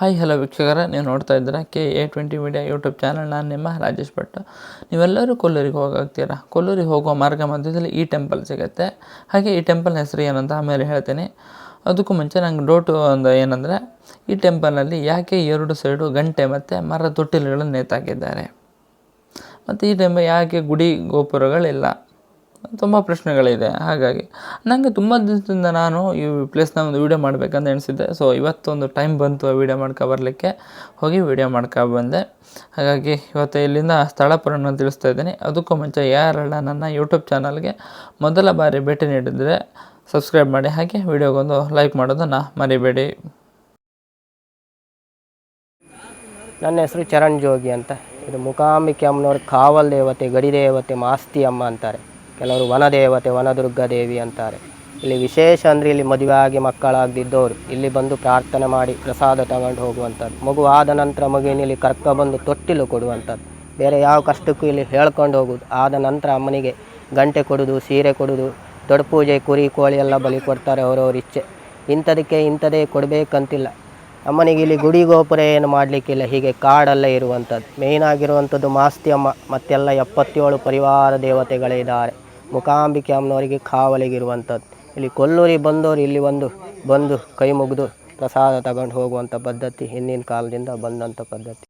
Hi hello ವೀಕ್ಷಕರ. ನೀವು ನೋಡ್ತಾ ಇದ್ದೀರಾ K A twenty media YouTube channel ನಾನು ನಿಮ್ಮ ರಾಜೇಶ್ ಭಟ್. ನೀವೆಲ್ಲರೂ ಕೊಲ್ಲೂರಿಗೆ ಹೋಗಾಗ್ತೀರಾ? ಕೊಲ್ಲೂರಿಗೆ ಹೋಗೋ ಮಾರ್ಗ ಮಧ್ಯದಲ್ಲಿ ಈ ಟೆಂಪಲ್ ಸಿಗುತ್ತೆ. ಹಾಗೆ ಈ ಟೆಂಪಲ್ ಹೆಸರು ಏನಂತ ಆಮೇಲೆ ಹೇಳ್ತೀನಿ. ಅದಕ್ಕೂ ಮುಂಚೆ ನಂಗೆ ಡೌಟು ಒಂದು ಏನಂದರೆ, ಈ ಟೆಂಪಲ್ನಲ್ಲಿ ಯಾಕೆ ಎರಡು ಸೈಡು ಗಂಟೆ ಮತ್ತು ಮರ ತೊಟ್ಟಿಲುಗಳನ್ನು ನೇತಾಕಿದ್ದಾರೆ? ಮತ್ತು ಈ ಟೆಂಪಲ್ ಯಾಕೆ ಗುಡಿ ಗೋಪುರಗಳಿಲ್ಲ? ತುಂಬ ಪ್ರಶ್ನೆಗಳಿದೆ. ಹಾಗಾಗಿ ನನಗೆ ತುಂಬ ದಿನದಿಂದ ನಾನು ಈ ಪ್ಲೇಸ್ನ ಒಂದು ವೀಡಿಯೋ ಮಾಡಬೇಕಂತ ಎಣಿಸಿದ್ದೆ. ಸೊ ಇವತ್ತೊಂದು ಟೈಮ್ ಬಂತು ಆ ವೀಡಿಯೋ ಮಾಡ್ಕೊ ಬರಲಿಕ್ಕೆ. ಹೋಗಿ ವೀಡಿಯೋ ಮಾಡ್ಕೊ ಬಂದೆ. ಹಾಗಾಗಿ ಇವತ್ತು ಇಲ್ಲಿಂದ ಸ್ಥಳ ತಿಳಿಸ್ತಾ ಇದ್ದೀನಿ. ಅದಕ್ಕೂ ಮುಂಚೆ ಯಾರೆಲ್ಲ ನನ್ನ ಯೂಟ್ಯೂಬ್ ಚಾನಲ್ಗೆ ಮೊದಲ ಬಾರಿ ಭೇಟಿ ನೀಡಿದರೆ ಸಬ್ಸ್ಕ್ರೈಬ್ ಮಾಡಿ. ಹಾಗೆ ವೀಡಿಯೋಗೊಂದು ಲೈಕ್ ಮಾಡೋದನ್ನು ಮರಿಬೇಡಿ. ನನ್ನ ಹೆಸರು ಚರಣ್ ಜೋಗಿ ಅಂತ. ಇದು ಮುಕಾಂಬಿಕೆ ಅಮ್ಮನವ್ರ ಕಾವಲ್ ದೇವತೆ, ಗಡಿ ದೇವತೆ, ಮಾಸ್ತಿ ಅಮ್ಮ ಅಂತಾರೆ. ಕೆಲವರು ವನದೇವತೆ, ವನದುರ್ಗ ದೇವಿ ಅಂತಾರೆ. ಇಲ್ಲಿ ವಿಶೇಷ ಅಂದರೆ ಇಲ್ಲಿ ಮದುವೆ ಆಗಿ ಮಕ್ಕಳಾಗದಿದ್ದವರು ಇಲ್ಲಿ ಬಂದು ಪ್ರಾರ್ಥನೆ ಮಾಡಿ ಪ್ರಸಾದ ತಗೊಂಡು ಹೋಗುವಂಥದ್ದು. ಮಗು ಆದ ನಂತರ ಮಗುವಿನ ಇಲ್ಲಿ ಕರ್ಕ ಬಂದು ತೊಟ್ಟಿಲು ಕೊಡುವಂಥದ್ದು. ಬೇರೆ ಯಾವ ಕಷ್ಟಕ್ಕೂ ಇಲ್ಲಿ ಹೇಳ್ಕೊಂಡು ಹೋಗೋದು ಆದ ನಂತರ ಅಮ್ಮನಿಗೆ ಗಂಟೆ ಕೊಡೋದು, ಸೀರೆ ಕೊಡೋದು ದೊಡ್ಡ ಪೂಜೆ ಕುರಿ, ಕೋಳಿ ಎಲ್ಲ ಬಲಿ ಕೊಡ್ತಾರೆ ಅವರವ್ರ ಇಚ್ಛೆ. ಇಂಥದಕ್ಕೆ ಇಂಥದೇ ಕೊಡಬೇಕಂತಿಲ್ಲ. ಅಮ್ಮನಿಗೆ ಇಲ್ಲಿ ಗುಡಿ ಗೋಪುರ ಏನು ಮಾಡಲಿಕ್ಕಿಲ್ಲ. ಹೀಗೆ ಕಾಡಲ್ಲೇ ಇರುವಂಥದ್ದು. ಮೇಯ್ನಾಗಿರುವಂಥದ್ದು ಮಾಸ್ತಿ ಅಮ್ಮ. ಮತ್ತೆಲ್ಲ ಎಪ್ಪತ್ತೇಳು ಪರಿವಾರ ದೇವತೆಗಳಿದ್ದಾರೆ ಮುಖಾಂಬಿಕೆ ಅಮ್ಮನವರಿಗೆ ಕಾವಲಿಗಿರುವಂಥದ್ದು. ಇಲ್ಲಿ ಕೊಲ್ಲೂರಿಗೆ ಬಂದವರು ಇಲ್ಲಿ ಒಂದು ಬಂದು ಕೈ ಮುಗಿದು ಪ್ರಸಾದ ತಗೊಂಡು ಹೋಗುವಂಥ ಪದ್ಧತಿ ಹಿಂದಿನ ಕಾಲದಿಂದ ಬಂದಂಥ ಪದ್ಧತಿ.